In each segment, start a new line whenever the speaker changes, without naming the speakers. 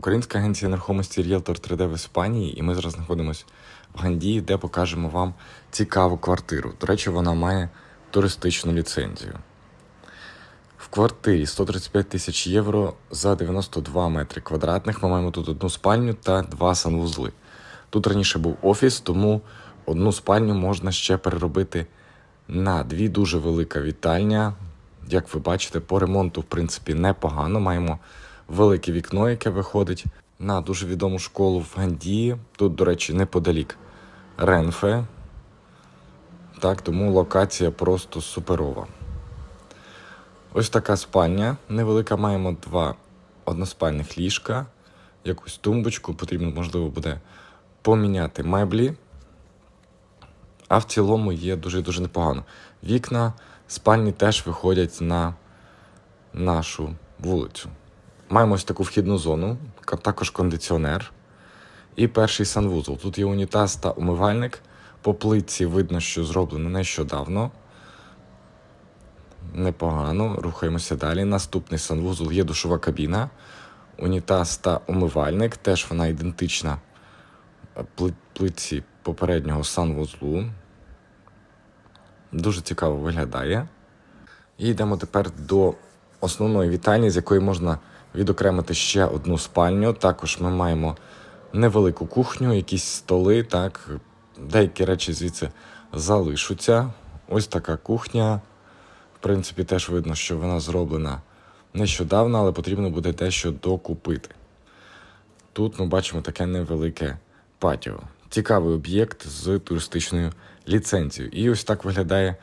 Українська агенція нерухомості Realtor 3D в Іспанії, і ми зараз знаходимося в Гандії, де покажемо вам цікаву квартиру. До речі, вона має туристичну ліцензію. В квартирі 135 тисяч євро за 92 метри квадратних. Ми маємо тут одну спальню та два санвузли. Тут раніше був офіс, тому одну спальню можна ще переробити на дві дуже велика вітальня. Як ви бачите, по ремонту, в принципі, непогано. Маємо велике вікно, яке виходить на дуже відому школу в Гандії. Тут, до речі, неподалік Ренфе. Так, тому локація просто суперова. Ось така спальня невелика. Маємо два односпальних ліжка, якусь тумбочку. Потрібно, можливо, буде поміняти меблі. А в цілому є дуже-дуже непогано. Вікна спальні теж виходять на нашу вулицю. Маємо ось таку вхідну зону, також кондиціонер. І перший санвузол. Тут є унітаз та умивальник. По плитці видно, що зроблено нещодавно. Непогано. Рухаємося далі. Наступний санвузол є душова кабіна, унітаз та умивальник. Теж вона ідентична пли- плитці попереднього санвузлу. Дуже цікаво виглядає. І йдемо тепер до основної вітальні, з якої можна відокремити ще одну спальню. Також ми маємо невелику кухню, якісь столи, так. Деякі речі звідси залишаться. Ось така кухня. В принципі, теж видно, що вона зроблена нещодавно, але потрібно буде дещо докупити. Тут ми бачимо таке невелике патіо. Цікавий об'єкт з туристичною ліцензією. І ось так виглядає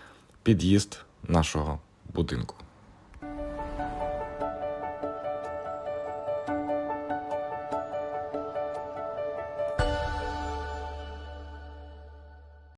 під'їзд нашого будинку.